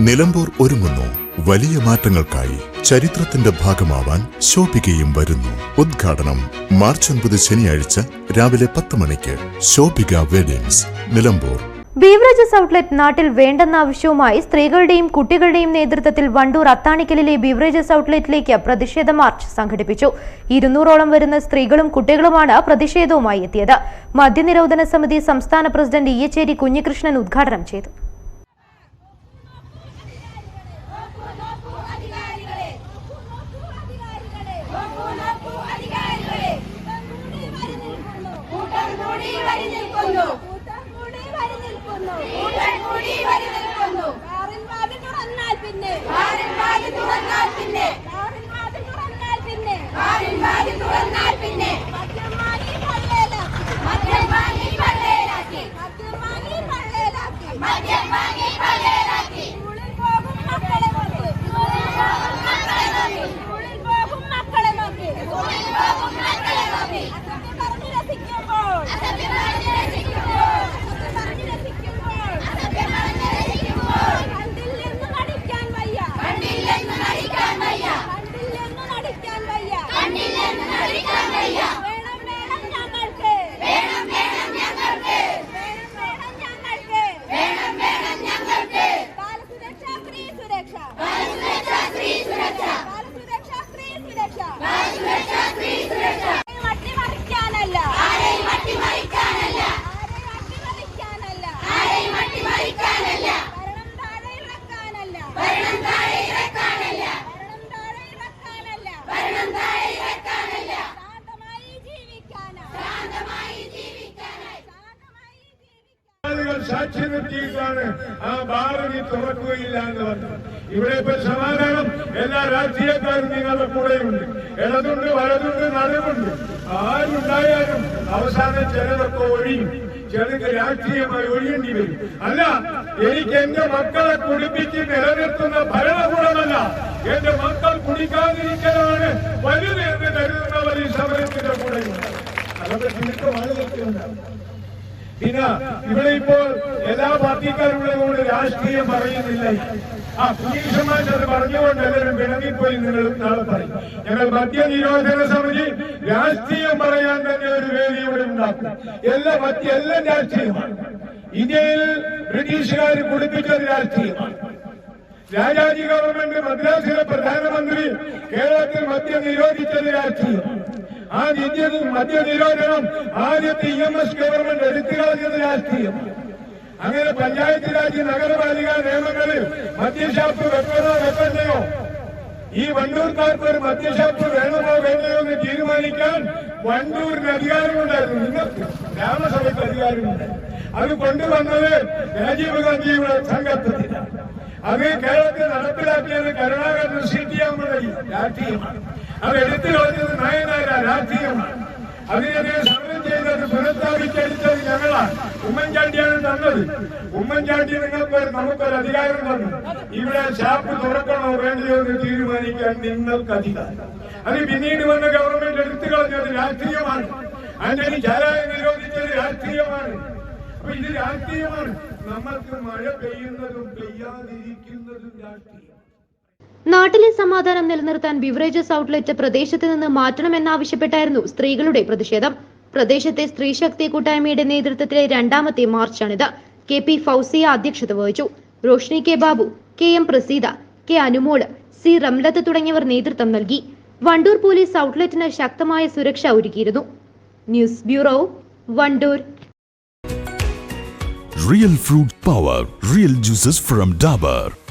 നിലമ്പൂർ ഒരുങ്ങുന്നു. വലിയ മാറ്റങ്ങൾക്കായി ചരിത്രത്തിന്റെ ഭാഗമാവാൻ ശോഭികയും വരുന്നു. ഉദ്ഘാടനം മാർച്ച് ഒൻപത് ശനിയാഴ്ച രാവിലെ പത്ത് മണിക്ക് Shobhika weddings Nilambur. Beverages outlet നാട്ടിൽ വേണ്ടെന്ന ആവശ്യവുമായി സ്ത്രീകളുടെയും കുട്ടികളുടെയും നേതൃത്വത്തിൽ വണ്ടൂർ അത്താണിക്കലിലെ ബീവറേജസ് ഔട്ട്ലെറ്റിലേക്ക് പ്രതിഷേധ മാർച്ച് സംഘടിപ്പിച്ചു. ഇരുന്നൂറോളം വരുന്ന സ്ത്രീകളും കുട്ടികളുമാണ് പ്രതിഷേധവുമായി എത്തിയത്. മദ്യനിരോധന സമിതി സംസ്ഥാന പ്രസിഡന്റ് ഇയച്ചേരി കുഞ്ഞികൃഷ്ണൻ ഉദ്ഘാടനം ചെയ്തു. Vai, vai, vai. ജീവിക്കാൻ ആളുകൾ സാക്ഷി നിർത്തിയിട്ടാണ് ആ ബാറിനി തുറക്കുകയില്ല എന്ന് പറഞ്ഞത് ഇവിടെ ഇപ്പൊ സമാധാനം. എല്ലാ രാഷ്ട്രീയക്കാരും നിങ്ങളുടെ കൂടെയുണ്ട്. ഇടതുണ്ട് വലതുണ്ട് നടുവുണ്ട്. ആരുണ്ടായാലും അവസാനം ചിലതൊക്കെ ഒഴിയും. ചിലക്ക് രാഷ്ട്രീയമായി ഒഴിയേണ്ടി വരും. അല്ല എനിക്ക് എന്റെ മക്കളെ കുടിപ്പിച്ച് നിലനിർത്തുന്ന ഭരണകൂടമല്ല. എന്റെ മക്കൾ കുടിക്കാതിരിക്കലാണ് വലുത് പിന്നെ ഇവിടെ ഇപ്പോൾ എല്ലാ പാർട്ടിക്കാരുടെ കൊണ്ട് രാഷ്ട്രീയം പറയുന്നില്ല. ആ പുരുഷന്മാർ അത് പറഞ്ഞുകൊണ്ട് എല്ലാവരും വിളങ്ങിപ്പോയി നിങ്ങൾ നാളെ പറയും. ഞങ്ങൾ മദ്യ നിരോധന സമിതി രാഷ്ട്രീയം പറയാൻ തന്നെ ഒരു വേദി ഇവിടെ ഉണ്ടാക്കും. എല്ലാ മദ്യ എല്ലാം രാഷ്ട്രീയമാണ്. ഇന്ത്യയിൽ ബ്രിട്ടീഷുകാർ കുടിപ്പിച്ചത് രാഷ്ട്രീയമാണ്. രാജാജി ഗവൺമെന്റ് മദ്രാസിലെ പ്രധാനമന്ത്രി കേരളത്തിൽ മദ്യം നിരോധിച്ചത് രാഷ്ട്രീയമാണ്. ആ മദ്യ നിരോധനം ആദ്യത്തെ ഇ എം എസ് ഗവൺമെന്റ് എടുത്തു കളഞ്ഞത് രാഷ്ട്രീയം. അങ്ങനെ പഞ്ചായത്ത് രാജ് നഗരപാലിക നിയമങ്ങളിൽ മദ്യഷാപ്പ് വെക്കണോ വെക്കണ്ടയോ? ഈ വണ്ടൂർക്കാർക്ക് ഒരു മദ്യഷാപ്പ് വേണമോ വേണ്ടയോ എന്ന് തീരുമാനിക്കാൻ വണ്ടൂരിന് അധികാരമുണ്ടായിരുന്നു. നിങ്ങൾക്ക് ഗ്രാമസഭയ്ക്ക് അധികാരമുണ്ട്. അത് കൊണ്ടുവന്നത് രാജീവ് ഗാന്ധിയുടെ സംഘത്തിലാണ് അത് കേരളത്തിൽ നടപ്പിലാക്കിയത് കരുണാകരൻ സി ടി അമ്മയുടെ രാഷ്ട്രീയമാണ്. അത് എടുത്തു കളഞ്ഞത് രാഷ്ട്രീയമാണ് അതിനെതിരെ സമരം ചെയ്തത് പുനഃസ്ഥാപിച്ചടിച്ചത് ഞങ്ങളാണ്. ഉമ്മൻചാണ്ടിയാണ് തന്നത്. ഉമ്മൻചാണ്ടി നിങ്ങൾക്ക് നമുക്കൊരു അധികാരം തന്നു. ഇവിടെ ഷാപ്പ് തുറക്കണോ വേണ്ടയോ എന്ന് തീരുമാനിക്കാൻ നിങ്ങൾക്ക് അധികാരം. അത് പിന്നീട് വന്ന ഗവൺമെന്റ് എടുത്തു കളഞ്ഞത് രാഷ്ട്രീയമാണ്. ആന്റണി ചാരായം നിരോധിച്ചത് രാഷ്ട്രീയമാണ്. അപ്പൊ ഇത് രാഷ്ട്രീയമാണ്. നമ്മൾക്ക് മഴ പെയ്യുന്നതും പെയ്യാതിരിക്കുന്നതും രാഷ്ട്രീയം. നാട്ടിലെ സമാധാനം നിലനിർത്താൻ ബിവറേജസ് ഔട്ട്ലെറ്റ് പ്രദേശത്ത് നിന്ന് മാറ്റണമെന്നാവശ്യപ്പെട്ടായിരുന്നു സ്ത്രീകളുടെ പ്രതിഷേധം. പ്രദേശത്തെ സ്ത്രീശക്തി കൂട്ടായ്മയുടെ നേതൃത്വത്തിലെ രണ്ടാമത്തെ മാർച്ചാണിത്. കെ പി ഫൗസിയ അധ്യക്ഷത വഹിച്ചു. Roshni K Babu K M Praseetha K Anumol C Ramlath തുടങ്ങിയവർ നേതൃത്വം നൽകി. വണ്ടൂർ പോലീസ് ഔട്ട്ലെറ്റിന് ശക്തമായ സുരക്ഷ ഒരുക്കിയിരുന്നു. News bureau Wandoor. Real fruit power real juices from Dabur.